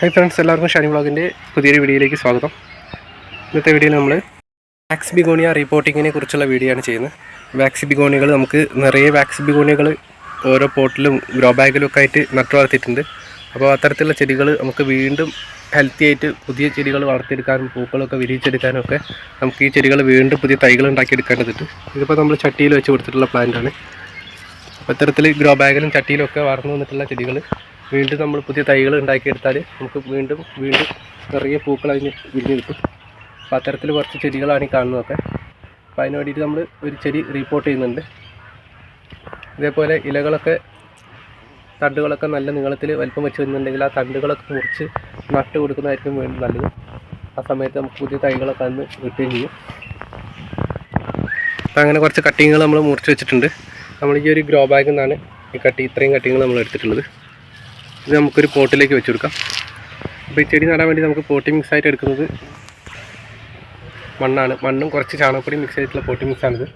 Hi friends എല്ലാവർക്കും ഷാനി വ്ളോഗിന്റെ പുതിയൊരു വീഡിയോയിലേക്ക് സ്വാഗതം. ഇന്നത്തെ വീഡിയോയിൽ നമ്മൾ വാക്സ് ബിഗോണിയ റിപ്പോർട്ടിങ്ങിനെ കുറിച്ചുള്ള വീഡിയോ ആണ് ചെയ്യുന്നത്. വാക്സ് ബിഗോണികൾ നമുക്ക് നിറയെ വാക്സ് ബിഗോണികൾ ഓരോ പോട്ടിലും ഗ്രോ ബാഗിലും ഒക്കെ ആയിട്ട് നട്ടു വളർത്തിയിട്ടുണ്ട്. അപ്പോൾ അത്തരത്തിലുള്ള ചെടികൾ നമുക്ക് വീണ്ടും ഹെൽത്തി ആയിട്ട് പുതിയ ചെടികൾ വളർത്തിയെടുക്കാനും പൂക്കളൊക്കെ വിരിയിച്ചെടുക്കാനും ഒക്കെ നമുക്ക് ഈ ചെടികൾ വീണ്ടും പുതിയ തൈകൾ ഉണ്ടാക്കിയെടുക്കേണ്ടതുണ്ട്. ഇതിപ്പോൾ നമ്മൾ ചട്ടിയിൽ വെച്ച് കൊടുത്തിട്ടുള്ള പ്ലാന്റാണ് അപ്പോൾ ഇത്തരത്തിൽ ഗ്രോ ബാഗിലും ചട്ടിയിലും ഒക്കെ വളർന്നു വന്നിട്ടുള്ള ചെടികൾ വീണ്ടും നമ്മൾ പുതിയ തൈകൾ ഉണ്ടാക്കിയെടുത്താൽ നമുക്ക് വീണ്ടും വീണ്ടും നിറയെ പൂക്കൾ അതിന് വിരിഞ്ഞ് കിട്ടും. അപ്പോൾ അത്തരത്തിൽ കുറച്ച് ചെടികളാണ് ഈ കാണുന്നതൊക്കെ. അപ്പോൾ അതിന് വേണ്ടിയിട്ട് നമ്മൾ ഒരു ചെടി റീപ്പോർട്ട് ചെയ്യുന്നുണ്ട്. ഇതേപോലെ ഇലകളൊക്കെ തണ്ടുകളൊക്കെ നല്ല നീളത്തിൽ വലിപ്പം വെച്ച് വരുന്നുണ്ടെങ്കിൽ ആ തണ്ടുകളൊക്കെ മുറിച്ച് നട്ട് കൊടുക്കുന്നതായിരിക്കും വീണ്ടും നല്ലത്. ആ സമയത്ത് നമുക്ക് പുതിയ തൈകളൊക്കെ അന്ന് കിട്ടുകയും ചെയ്യും. അപ്പോൾ അങ്ങനെ കുറച്ച് കട്ടിങ്ങുകൾ നമ്മൾ മുറിച്ച് വെച്ചിട്ടുണ്ട്. നമ്മൾ ഈ ഒരു ഗ്രോ ബാഗിൽ നിന്നാണ് ഈ കട്ടി ഇത്രയും കട്ടിങ്ങൾ നമ്മൾ എടുത്തിട്ടുള്ളത്. ഇത് നമുക്കൊരു പോട്ടിലേക്ക് വെച്ച് കൊടുക്കാം. അപ്പോൾ ഈ ചെടി നടാൻ വേണ്ടി നമുക്ക് പോട്ടി മിക്സ് ആയിട്ട് എടുക്കുന്നത് മണ്ണാണ്. മണ്ണും കുറച്ച് ചാണകപ്പൊടി മിക്സ് ചെയ്തിട്ടുള്ള പോട്ടി മിക്സ് ആണിത്.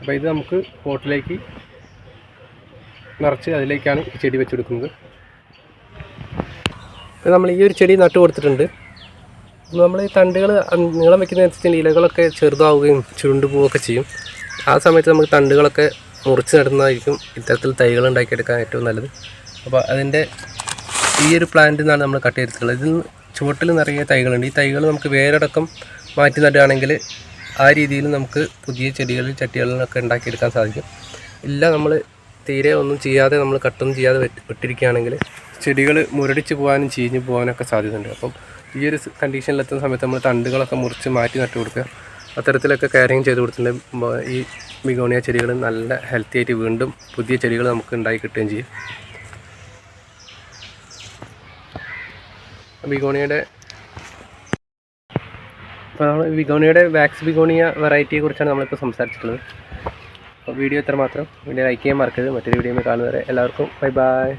അപ്പോൾ ഇത് നമുക്ക് പോട്ടിലേക്ക് നിറച്ച് അതിലേക്കാണ് ഈ ചെടി വെച്ച് കൊടുക്കുന്നത്. അപ്പോൾ നമ്മൾ ഈ ഒരു ചെടി നട്ടു കൊടുത്തിട്ടുണ്ട്. നമ്മൾ ഈ തണ്ടുകൾ നീളം വെക്കുന്നതനുസരിച്ച് ഇലകളൊക്കെ ചെറുതാവുകയും ചുരുണ്ടു പോവുകയൊക്കെ ചെയ്യും. ആ സമയത്ത് നമുക്ക് തണ്ടുകളൊക്കെ മുറിച്ച് നടുന്നതായിരിക്കും ഇത്തരത്തിൽ തൈകൾ ഉണ്ടാക്കിയെടുക്കാൻ ഏറ്റവും നല്ലത്. അപ്പോൾ അതിന്റെ ഈ ഒരു പ്ലാന്റിൽ നിന്നാണ് നമ്മൾ കട്ട് ചെയ്തിട്ടുള്ളത്. ഇതിൽ ചുവട്ടിൽ നിറയെ തൈകളുണ്ട്. ഈ തൈകൾ നമുക്ക് വേരടക്കം മാറ്റി നടുകയാണെങ്കിൽ ആ രീതിയിൽ നമുക്ക് പുതിയ ചെടികളിൽ ചട്ടികളിലൊക്കെ ഉണ്ടാക്കിയെടുക്കാൻ സാധിക്കും. ഇല്ല നമ്മൾ തീരെ ഒന്നും ചെയ്യാതെ നമ്മൾ കട്ടൊന്നും ചെയ്യാതെ വിട്ട് വിട്ടിരിക്കുകയാണെങ്കിൽ ചെടികൾ മുരടിച്ച് പോകാനും ചീഞ്ഞു പോകാനൊക്കെ സാധ്യതയുണ്ട്. അപ്പം ഈ ഒരു കണ്ടീഷനിലെത്തുന്ന സമയത്ത് നമ്മൾ തണ്ടുകളൊക്കെ മുറിച്ച് മാറ്റി നട്ടു കൊടുക്കുക. അത്തരത്തിലൊക്കെ കെയറിങ് ചെയ്ത് കൊടുത്തിട്ടുണ്ടെങ്കിൽ ഈ മിഗോണിയ ചെടികൾ നല്ല ഹെൽത്തി ആയിട്ട് വീണ്ടും പുതിയ ചെടികൾ നമുക്ക് ഉണ്ടായി കിട്ടുകയും ചെയ്യും. ബിഗോണിയുടെ അപ്പോൾ നമ്മൾ ബിഗോണിയുടെ വാക്സ് ബിഗോണിയ വെറൈറ്റിയെ കുറിച്ചാണ് നമ്മളിപ്പോൾ സംസാരിച്ചിട്ടുള്ളത്. അപ്പോൾ വീഡിയോ ഇത്ര മാത്രം വീഡിയോ ലൈക്ക് ചെയ്യാൻ മറക്കരുത്. മറ്റൊരു വീഡിയോ കാണുന്നവരെ എല്ലാവർക്കും ബൈ ബൈ